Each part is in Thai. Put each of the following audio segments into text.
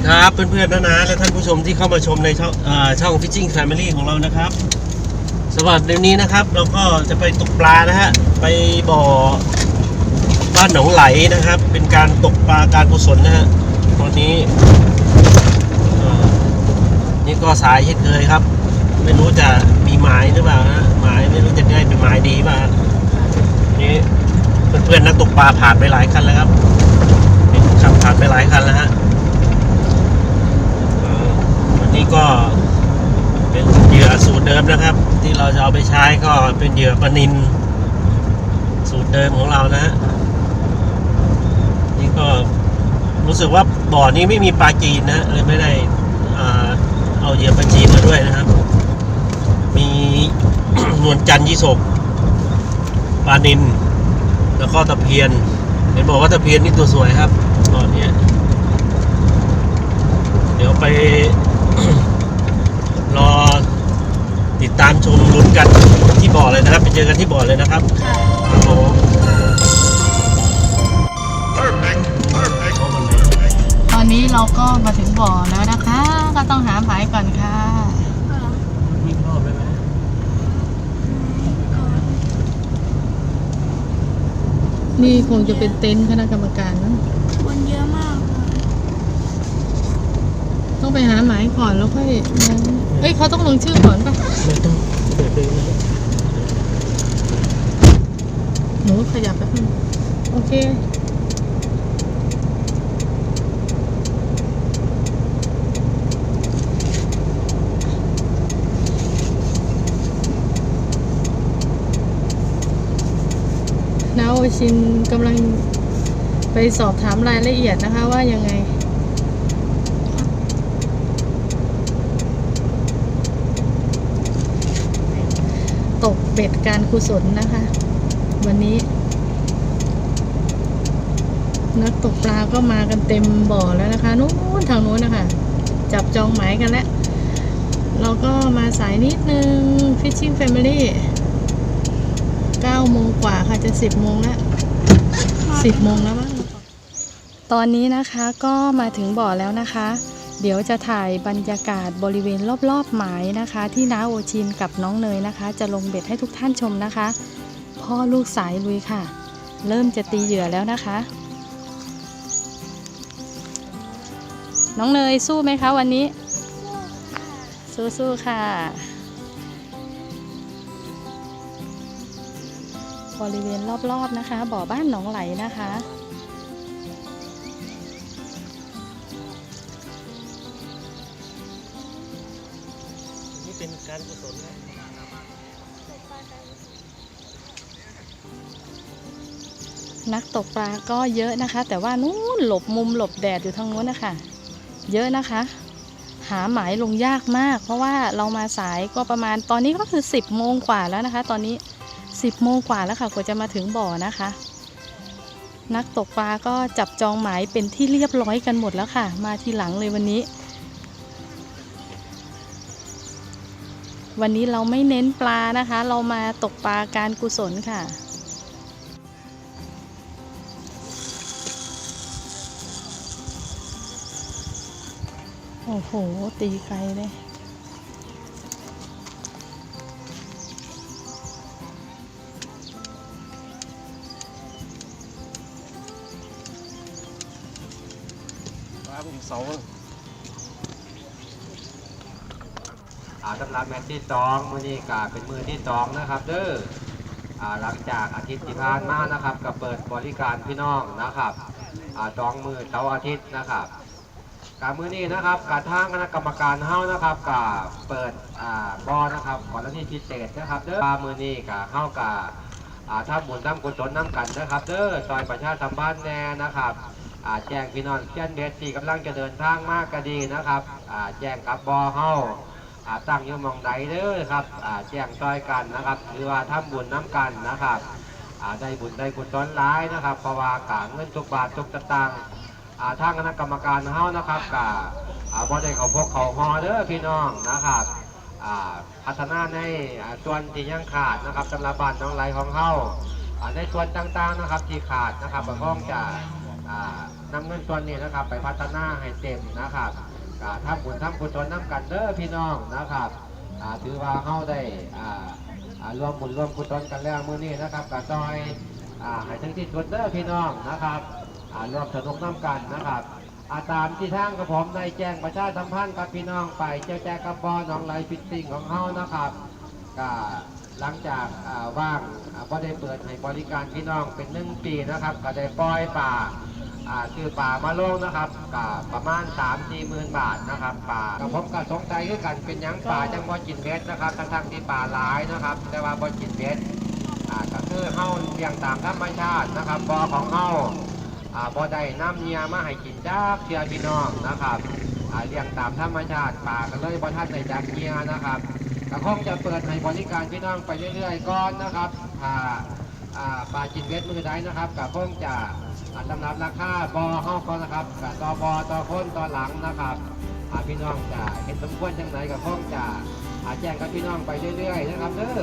ดีครับเพื่อนๆนะนะและท่านผู้ชมที่เข้ามาชมในช่องช่อง Fishing Family ของเรานะครับสำหรับเดี๋ยวนี้นะครับ เราก็จะไปตกปลานะฮะไปบ่อบ้านหนองไหลนะครับ เป็นการตกปลาการกุศลนะฮะตอนนี้นี่ก็สายเช่นเคยครับ ไม่รู้จะมีหมายหรือเปล่าฮะหมายไม่รู้จะได้เป็นหมายดีป่ะนี่เพื่อนๆนักตกปลาผ่านไปหลายคันแล้วครับนี่ขับผ่านไปหลายคันแล้วฮะ เอ่อวั นี้ก็เป็นเหยื่อสูตรเดิมนะครับ ที่เราจะเอาไปใช้ก็เป็นเหยื่อปนิน สูตรเดิมของเรานะฮะนี่ก็รู้สึกว่าบ่อนี้ไม่มีปลาจีนนะเลยไม่ได้อ่าเอาเหยื่อปลาจีนมาด้วยนะครับ มีนวลจันทร์ยี่สกปลานิน แล้วก็ตะเพียนเห็นบอกว่าตะเพียนนี่ตัวสวยครับตอนนี้เดี๋ยวไป รอติดตามชมลุ้นกันที่บ่อเลยนะครับ ไปเจอกันที่บ่อเลยนะครับครับผม ตอนนี้เราก็มาถึงบ่อแล้วนะคะ ก็ต้องหาหมายก่อนค่ะ วิ่งรอบได้ไหมนี่คงจะเป็นเต็นท์คณะกรรมการนะ คนเยอะมากเลย ต้องไปหาหมายก่อนแล้วค่อยมาเอ้ยเขาต้องลงชื่อก่อนปะไม่ต้องเปิดเลยนะหนูขยับแป๊บนึงโอเคนาโอชินกำลังไปสอบถามรายละเอียดนะคะว่ายังไง เบ็ดการกุศลนะคะ วันนี้ นักตกปลาก็มากันเต็มบ่อแล้วนะคะนู้นทางนู้นนะคะ จับจองหมายกันแล้ว เราก็มาสายนิดนึง Fishing Family 9โมงกว่าค่ะจะ 10โมงแล้ว 10โมงแล้วมั้งตอนนี้นะคะก็มาถึงบ่อแล้วนะคะ เดี๋ยวจะถ่ายบรรยากาศบริเวณรอบๆหมายนะคะ ที่น้าโอชินกับน้องเนยนะคะ จะลงเบ็ดให้ทุกท่านชมนะคะ พ่อลูกสายลุยค่ะ เริ่มจะตีเหยื่อแล้วนะคะ น้องเนยสู้ไหมคะวันนี้ สู้ๆค่ะ บริเวณรอบๆนะคะ บ่อบ้านหนองไหลนะคะ นักตกปลาก็เยอะนะคะ แต่ว่านู้นหลบมุมหลบแดดอยู่ทางนู้นนะคะเยอะนะคะ หาหมายลงยากมาก เพราะว่าเรามาสายก็ประมาณตอนนี้ก็คือ 10โมงกว่าแล้วนะคะ ตอนนี้ 10โมงกว่าแล้วค่ะกว่าจะมาถึงบ่อนะคะ นักตกปลาก็จับจองหมายเป็นที่เรียบร้อยกันหมดแล้วค่ะ มาทีหลังเลยวันนี้ วันนี้เราไม่เน้นปลานะคะ เรามาตกปลาการกุศลค่ะ โอ้โห ตีไกลเลยปลาผมเสาอ่าสำหรับแมตช์ที่สองมือนี้ก็เป็นมือที่สองนะครับเด้ออ่าหลังจากอาทิตย์ที่ผ่านมานะครับก็เปิดบริการพี่น้องนะครับอ่าสองมือเสาร์อาทิตย์นะครับ การมือนี้นะครับการทางคณะกรรมการเฮานะครับก็เปิดอ่าบอนะครับก่อนที่พิเศษนะครับเด้อมือนี้ก็เฮากับอ่าถ้าบุญทำกุศลน้ำกันนะครับเด้อซอยประชาสัมพันธ์แน่นะครับอ่าแจ้งพี่น้องเช่นเบสที่กำลังจะเดินทางมากก็ดีนะครับอ่าแจ้งกับบอเฮาอ่าตั้งอยู่หมองใดเด้อครับอ่าแจ้งซอยกันนะครับหรือว่าทำบุญน้ำกันนะครับอ่าได้บุญได้กุศลร้ายนะครับเพราะว่ากาเงินทุกบาททุกสตางค์ ทางคณะกรรมการเฮานะครับกาอ่าบ่ได้เขาพกเขาฮอเด้อพี่น้องนะครับพัฒนาในส่วนที่ยังขาดนะครับสำหรับบ้านน้องไหลของเฮาในส่วนต่างๆนะครับที่ขาดนะครับก็คงจะอ่านำเงินส่วนนี้นะครับ ไปพัฒนาให้เต็มนะครับทำบุญทำกุศลน้ำกันเด้อพี่น้องนะครับถือว่าเฮาได้รวมบุญรวมกุศลกันแล้วมื้อนี้นะครับก็ซอยให้ถึงที่สุดเด้อพี่น้องนะครับ รวมสนุกน้ำกันนะครับอาตามที่ทางกับผมได้แจ้งประชาสัมพันธ์กับพี่น้องไปเจ้าแจกระบอน้องไหลฟิตติ้งของเฮานะครับก็หลังจากว่างก็ได้เปิดให้บริการพี่น้องเป็นหนึ่งปีนะครับ ก็ได้ปล่อยป่าอ่าคือป่ามาลงนะครับกับประมาณ3 4หมื่นบาทนะครับป่ากับผมก็สงสัยคือกันเป็นยังป่าจังบ่กินเพชรนะครับกระทั้งที่ป่าหลายนะครับ แต่ว่าบ่กินเพชรอ่าก็คือเฮาเลี้ยงตามธรรมชาตินะครับบ่อของเฮา บ่ได้น้ำเนียมาให้กินจักเทื่อพี่น้องนะครับอ่าเลี้ยงตามธรรมชาติป่าก็เลยบ่ทันได้จักเนียนะครับก็คงจะเปิดให้บริการพี่น้องไปเรื่อยๆก่อนนะครับถ้าอ่าป่ากินเพชรมือใดนะครับก็คงจะอันสำหรับราคาบอเข้าก็นะครับกับต่อบอต่อคนต่อหลังนะครับพี่น้องจะเห็นสมควรจังไหนก็คงจะแจ้งกับพี่น้องไปเรื่อยๆนะครับเด้อ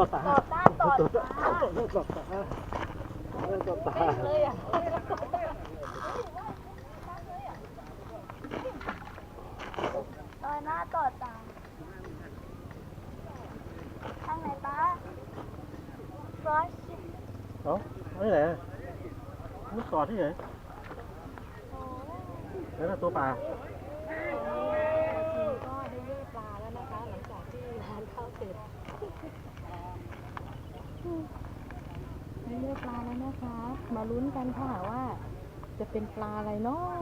ต่อตาต่อตาต่อตาต่อตาต่อตาเลยอะต่อหน้าต่อตาทางไหนป้าฟอสเอ้าไม่ไหนมันต่อที่ไหนแล้วตัวปลา ได้ปลาแล้วนะคะ มาลุ้นกันค่ะว่าจะเป็นปลาอะไรเนาะ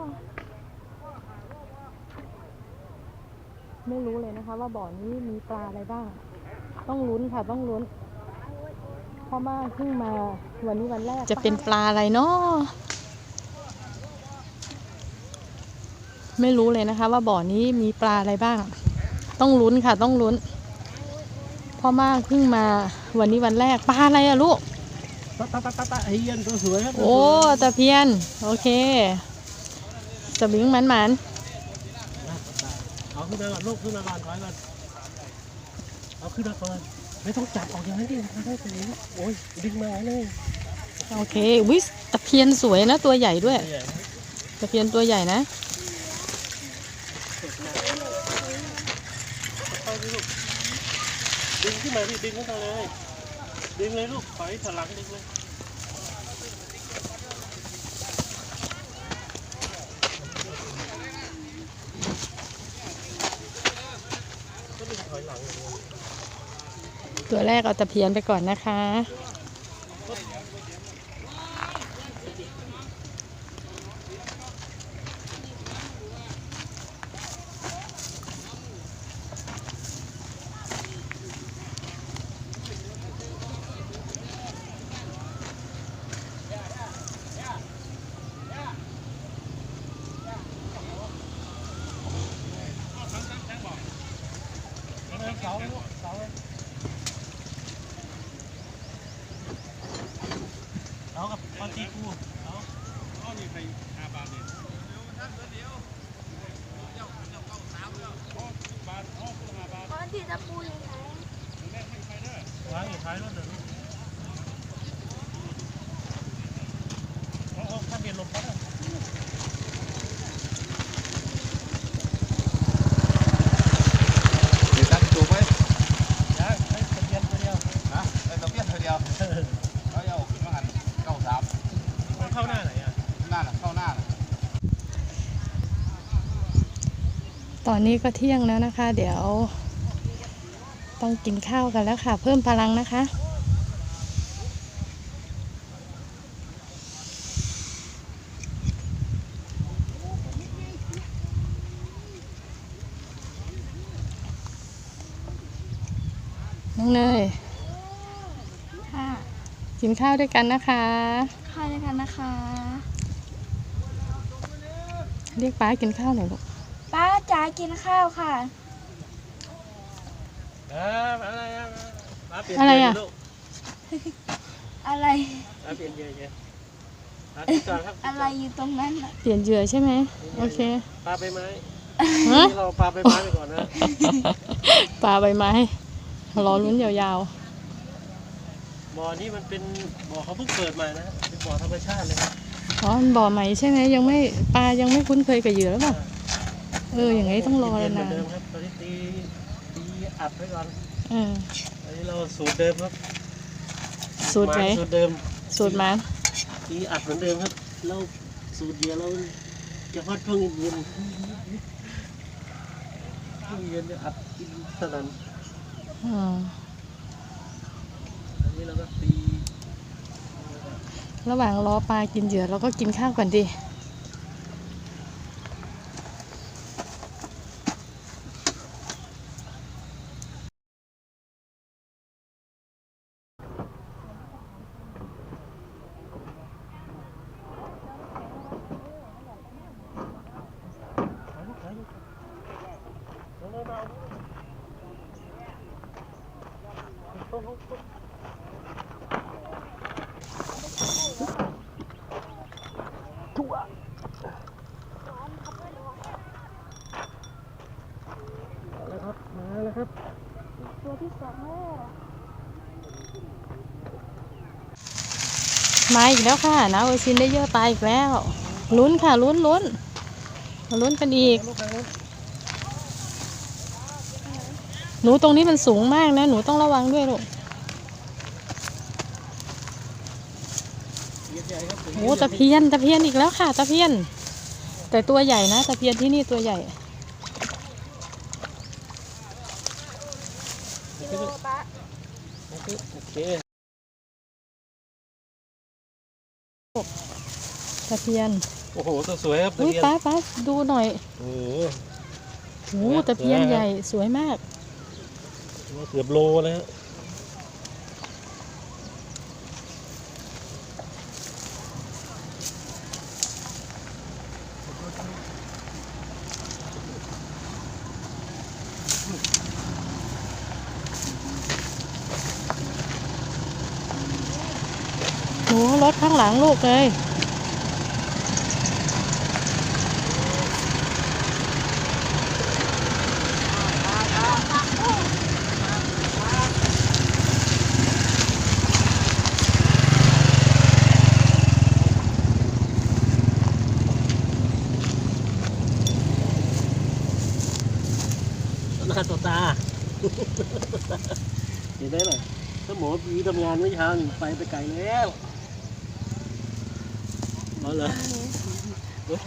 ไม่รู้เลยนะคะ ว่าบ่อนี้มีปลาอะไรบ้าง ต้องลุ้นค่ะต้องลุ้นเพราะว่าเพิ่งมาวันนี้วันแรกจะเป็นปลาอะไรเนาะไม่รู้เลยนะคะ ว่าบ่อนี้มีปลาอะไรบ้าง ต้องลุ้นค่ะต้องลุ้นพ่อมากเพิ่งมาวันนี้วันแรกปลาอะไรอะลูก ตะตะตะตะตะไอ้เหี้ย็นตัวสวยครับโอ้ตะเพียน โอเคสวิงหมันหมันเอาขึ้นมาก่อนลูกขึ้นมาก่อนถอยก่อนเอาขึ้นมาก่อนไม่ต้องจับออกอย่างนั้นดิมันได้สิโอ้ยดึงมาเลยๆโอเควิตะเพียนสวยนะตัวใหญ่ด้วย ตะเพียนตัวใหญ่นะดึงขึ้นมาดิดึงขึ้นมาเลย ดึงเลยลูกถอยถลังดึงเลยตัวแรกเอาตะเพียนไปก่อนนะคะ เอาเสาเลยลูกเสาเลยเอากับปาจีกูเอาเอานี่ใครอาบานเนี่ย ฟอสที่ตะปูอยู่ไหน วางอยู่ท้ายรถเดี๋ยวนี้เอาเอาทะเบียนลมพัดอะ มีตั้งจูไหม ยังให้ทะเบียนตัวเดียว นะไอ้ตะเพียนเธอเดียวเขาเอาขึ้นมาหันเก้าสาม มันเข้าหน้าไหนอะ หน้าน่ะเข้าหน้าน่ะ ตอนนี้ก็เที่ยงแล้วนะคะ เดี๋ยวต้องกินข้าวกันแล้วค่ะ เพิ่มพลังนะคะ น้องเนยค่ะกินข้าวด้วยกันนะคะข้าวด้วยกันนะคะ เรียกป้ากินข้าวหน่อยลูกป้า จ๋ากินข้าวค่ะ เอออะไรอะมาเปลี่ยนอะไรเยอะลูกอะไร มาเปลี่ยนเยอะเยอะมาติดก่อนครับอะไรอยู่ตรงนั้นน่ะเปลี่ยนเหยื่อใช่ไหมโอเคปลาใบไม้ฮะนี่เราปลาใบไม้ไปก่อนนะปลาใบไม้รอลุ้นยาวบ่อนี้มันเป็นบ่อเขาเพิ่งเปิดมานะเป็นบ่อธรรมชาติเลยๆอ๋อมันบ่อใหม่ใช่ไหมยังไม่ปลายังไม่คุ้นเคยกับเหยื่อหรือเปล่า เอออย่างนี้ต้องรอเย็นๆเหมืนาอนนเดิมครับตอนนี้ตีตีอัดไว้ก่อนๆเอออันนี้เราสูตรเดิมครับสูตรไหนมาสูตรเดิมสูตรมันตีอัดเหมือนเดิมครับเราสูตรเดียวเราจะพัดช่วงเย็นช่วงเย็นจะอัดกินสนั่นอืมอันนี้เราก็ตีระหว่างรอปลากินเหยื่อเราก็กินข้าวก่อนดิ มาแล้วครับ มาแล้วครับ ตัวที่สองแม่ มาอีกแล้วค่ะนะโอชินได้เยอะปลาอีกแล้ว ลุ้นค่ะลุ้นลุ้นลุ้นกันอีก หนูตรงนี้มันสูงมากนะ หนูต้องระวังด้วยลูกโอ้ตะเพียนตะเพียนอีกแล้วค่ะตะเพียน แต่ตัวใหญ่นะตะเพียนที่นี่ตัวใหญ่กิโลป้าโอเค ตะเพียน โอ้โหตัวสวยครับตะอุ้ยเพียนป้าป้าดูหน่อยโอ้โห โอ้ตะเพียนใหญ่สวยมาก เกือบโลแล้วฮะหนูรถ ข้างหลังลูกเลยต่อหน้าต่อตาเห็นได้ไหมถ้าหมอผีทำงานเมื่อเช้านี่ไปไปไกลแล้วเอาเลย เดี๋ย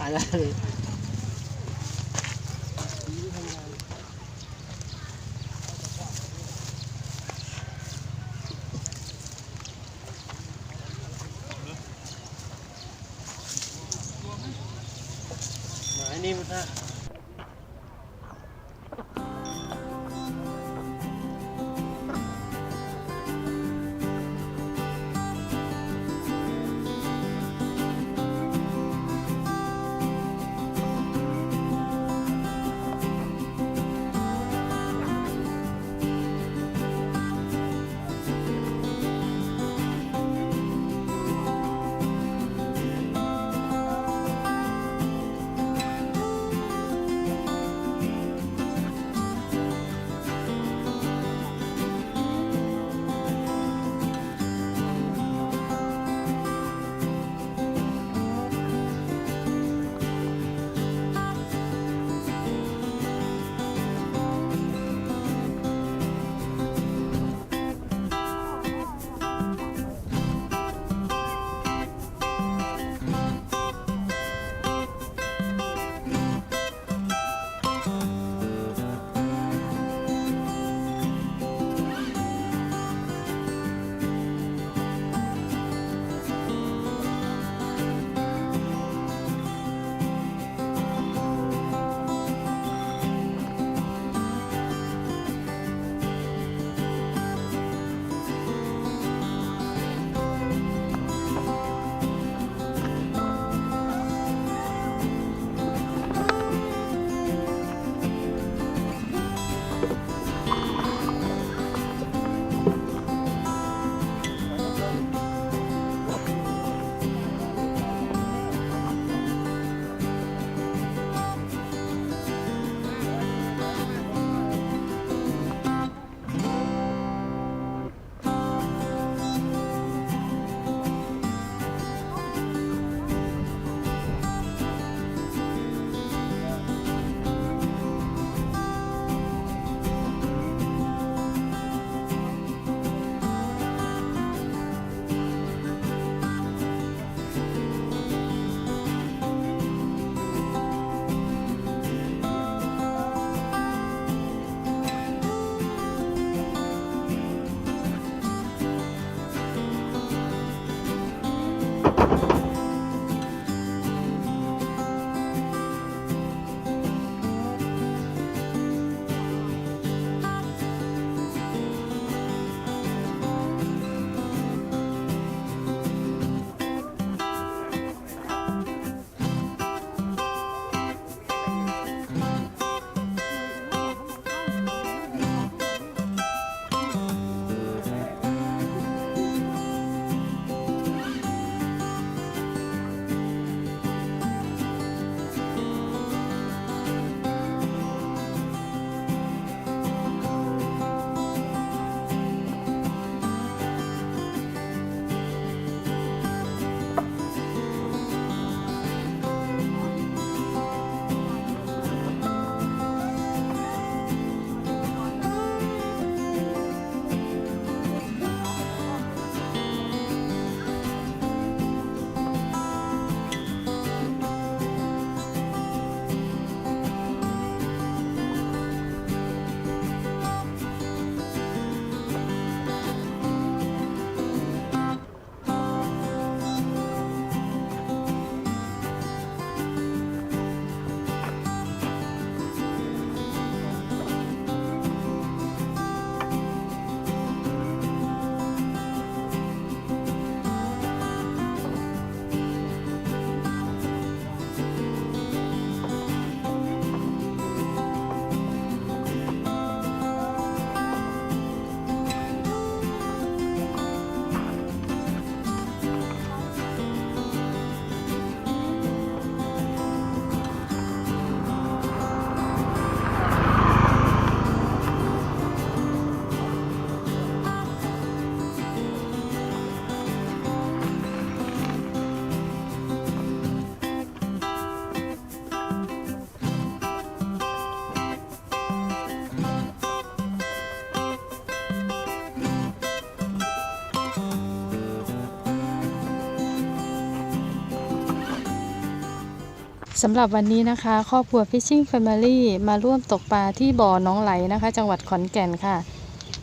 สำหรับวันนี้นะคะ ครอบครัว Fishing Family มาร่วมตกปลาที่บ่อหน้องไหลนะคะ จังหวัดขอนแก่นค่ะ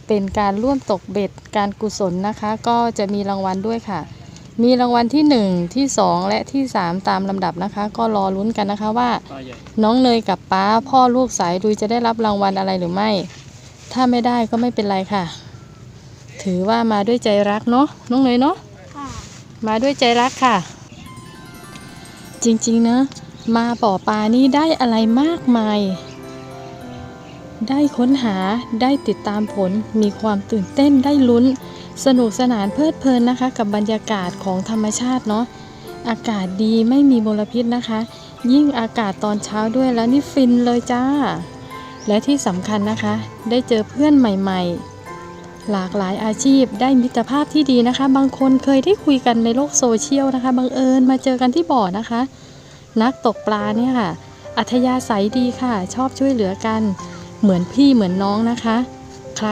เป็นการร่วมตกเบ็ดการกุศลนะคะ ก็จะมีรางวัลด้วยค่ะ มีรางวัลที่ 1 ที่ 2 และที่ 3 ตามลำดับนะคะ ก็รอลุ้นกันนะคะว่าปลาใหญ่น้องเนยกับป้าพ่อลูกสายดุยจะได้รับรางวัลอะไรหรือไม่ ถ้าไม่ได้ก็ไม่เป็นไรค่ะ ถือว่ามาด้วยใจรักเนาะน้องเนยเนาะค่ะมาด้วยใจรักค่ะ จริงๆนะ มาบ่อปลานี่ได้อะไรมากมาย ได้ค้นหาได้ติดตามผลมีความตื่นเต้นได้ลุ้น สนุกสนานเพลิดเพลินนะคะ กับบรรยากาศของธรรมชาติเนาะอากาศดีไม่มีมลพิษนะคะ ยิ่งอากาศตอนเช้าด้วยแล้วนี่ฟินเลยจ้า และที่สำคัญนะคะ ได้เจอเพื่อนใหม่ ๆหลากหลายอาชีพได้มิตรภาพที่ดีนะคะ บางคนเคยได้คุยกันในโลกโซเชียลนะคะ บังเอิญมาเจอกันที่บ่อนะคะ นักตกปลาเนี่ยค่ะ อัธยาศัยดีค่ะ ชอบช่วยเหลือกัน เหมือนพี่เหมือนน้องนะคะ ใคร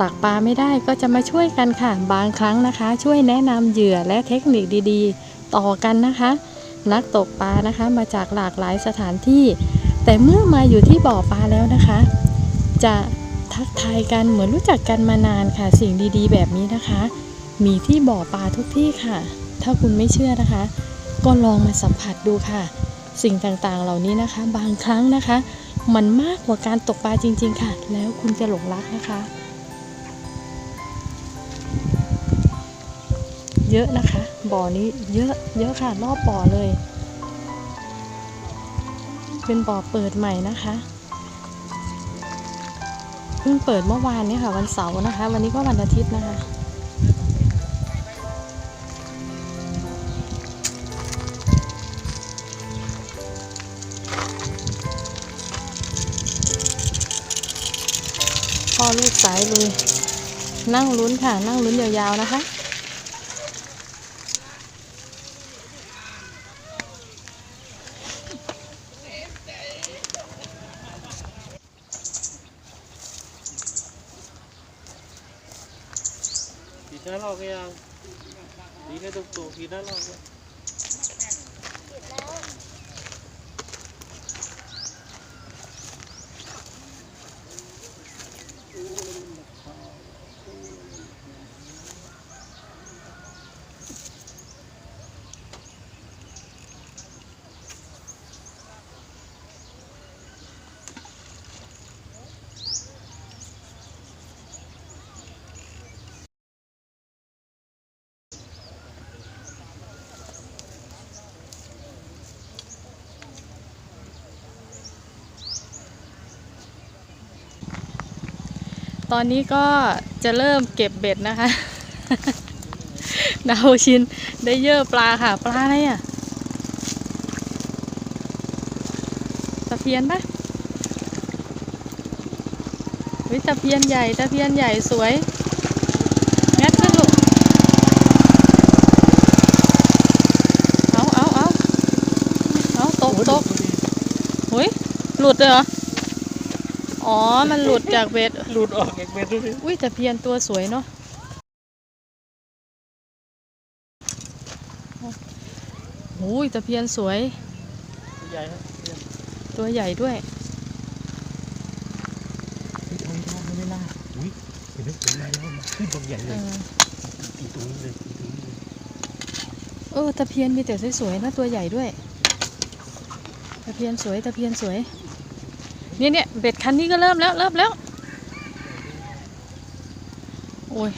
ตักปลาไม่ได้ก็จะมาช่วยกันค่ะ บางครั้งนะคะ ช่วยแนะนำเหยื่อและเทคนิคดีๆ ต่อกันนะคะ นักตกปลานะคะมาจากหลากหลายสถานที่ แต่เมื่อมาอยู่ที่บ่อปลาแล้วนะคะ จะทักทายกันเหมือนรู้จักกันมานานค่ะ สิ่งดีๆ แบบนี้นะคะ มีที่บ่อปลาทุกที่ค่ะ ถ้าคุณไม่เชื่อนะคะ ก็ลองมาสัมผัสดูค่ะ สิ่งต่างๆเหล่านี้นะคะ บางครั้งนะคะ มันมากกว่าการตกปลาจริง ๆ ค่ะ แล้วคุณจะหลงรักนะคะ เยอะนะคะ บ่อนี้เยอะเยอะค่ะ รอบบ่อเลย เป็นบ่อเปิดใหม่นะคะเพิ่งเปิดเมื่อวานนี้ค่ะ วันเสาร์นะคะ วันนี้ก็วันอาทิตย์นะคะ พ่อลูกสายเลย นั่งลุ้นค่ะ นั่งลุ้นยาวๆนะคะขีดหน้าลอกยังดีแค่ตุกตุกขีดหน้าลอก ตอนนี้ก็จะเริ่มเก็บเบ็ดนะคะ ดาวชินได้เยอะปลาค่ะ ปลาอะไรอะตะเพียนปะวิตะเพียนใหญ่ตะเพียนใหญ่สวยงัดขึ้นลูกเอาเอาเอาเอาตกตกหุยหลุดเลยเหรอ อ๋อ มันหลุดจากเบ็ด หลุดออกเอกเบ็ดดูดิอุ้ยแต่เพียนตัวสวยเนาะ โอ้ยแต่เพียนสวยใหญ่ฮะตัวใหญ่ด้วยทำท่าไม่น่าอุ้ยเห็นไหมเห็นไหมแล้วมันขึ้นตรงใหญ่เอเลยอตีตรงนี้เลยตีตรงนี้เลยเออตะเพียนมีแต่สวยๆนะตัวใหญ่ด้วยตะเพียนสวยตะเพียนสวย เนี่ยเนี่ยเบ็ดคันนี้ก็เริ่มแล้วเริ่มแล้ว โอ้ย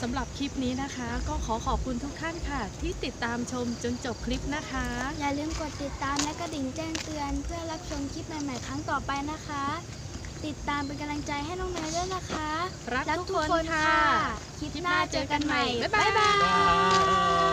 สำหรับคลิปนี้นะคะ ก็ขอขอบคุณทุกท่านค่ะ ที่ติดตามชมจนจบคลิปนะคะ อย่าลืมกดติดตามและกระดิ่งแจ้งเตือน เพื่อรับชมคลิปใหม่ ๆ ครั้งต่อไปนะคะ ติดตามเป็นกำลังใจให้น้องเนยด้วยนะคะรักทุกคนค่ะ คลิปหน้าเจอกันใหม่ บ๊ายบายบาย